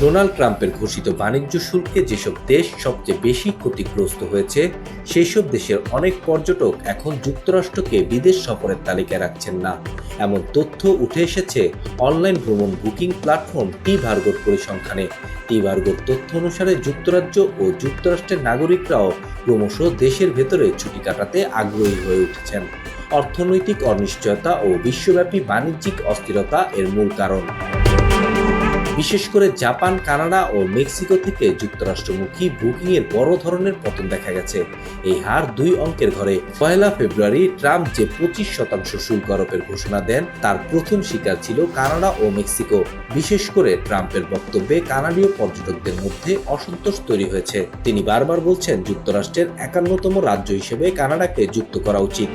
Donald ট্রাম্পের ঘোষিত বাণিজ্য শুল্কে যেসব দেশ সবচেয়ে বেশি ক্ষতিগ্রস্ত হয়েছে সেই সব দেশের অনেক পর্যটক এখন যুক্তরাষ্ট্রকে বিদেশ সফরের তালিকায় রাখছেন না। এমন তথ্য উঠে এসেছে অনলাইন ভ্রমণ বুকিং প্ল্যাটফর্ম টি ভার্গোর পরিসংখ্যানে। টি ভার্গোর তথ্য অনুসারে যুক্তরাজ্য ও যুক্তরাষ্ট্রের নাগরিকরাও ক্রমশ দেশের ভেতরে ছুটি কাটাতে আগ্রহী হয়ে উঠেছেন। অর্থনৈতিক অনিশ্চয়তা ও বিশ্বব্যাপী বাণিজ্যিক অস্থিরতা এর মূল কারণ। বিশেষ করে জাপান, কানাডা ও মেক্সিকো থেকে যুক্তরাষ্ট্রমুখী বুকিং এর বড় ধরনের পতন দেখা গেছে। এই হার দুই অঙ্কের ঘরে পয়লা ফেব্রুয়ারি ট্রাম্প যে পঁচিশ শতাংশ শুল্ক আরোপের ঘোষণা দেন, তার প্রথম শিকার ছিল কানাডা ও মেক্সিকো। বিশেষ করে ট্রাম্পের বক্তব্যে কানাডীয় পর্যটকদের মধ্যে অসন্তোষ তৈরি হয়েছে। তিনি বারবার বলছেন, যুক্তরাষ্ট্রের একান্নতম রাজ্য হিসেবে কানাডাকে যুক্ত করা উচিত।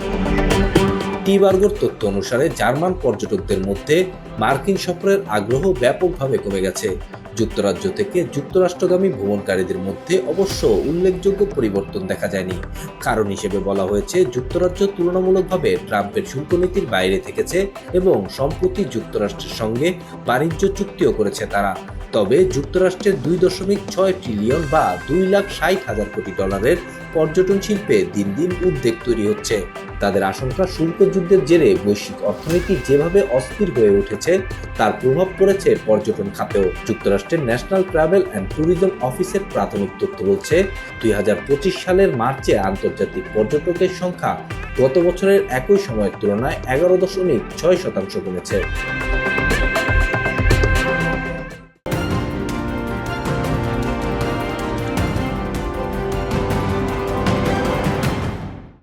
টিবার্গোর তথ্য অনুসারে জার্মান পর্যটকদের মধ্যে মার্কিন সফরের আগ্রহ ব্যাপকভাবে কমে গেছে। যুক্তরাজ্য থেকে যুক্তরাষ্ট্রগামী ভ্রমণকারীদের মধ্যে অবশ্য উল্লেখযোগ্য পরিবর্তন দেখা যায়নি। কারণ হিসেবে বলা হয়েছে, যুক্তরাজ্য তুলনামূলকভাবে ট্রাম্পের শুল্ক নীতির বাইরে থেকেছে এবং সম্প্রতি যুক্তরাষ্ট্রের সঙ্গে বাণিজ্য চুক্তিও করেছে তারা। তবে যুক্তরাষ্ট্রের দুই দশমিক ছয় ট্রিলিয়ন বা দুই লাখ ষাট হাজার কোটি ডলারের পর্যটন শিল্পে দিন দিন উদ্বেগ তৈরি হচ্ছে। তাদের আশঙ্কা, শুল্ক যুদ্ধের জেরে বৈশ্বিক অর্থনীতি যেভাবে অস্থির হয়ে উঠেছে, তার প্রভাব পড়েছে পর্যটন খাতেও। যুক্তরাষ্ট্রের ন্যাশনাল ট্রাভেল অ্যান্ড ট্যুরিজম অফিসের প্রাথমিক তথ্য বলছে, দুই হাজার পঁচিশ সালের মার্চে আন্তর্জাতিক পর্যটকের সংখ্যা গত বছরের একই সময়ের তুলনায় এগারো দশমিক ছয় শতাংশ কমেছে।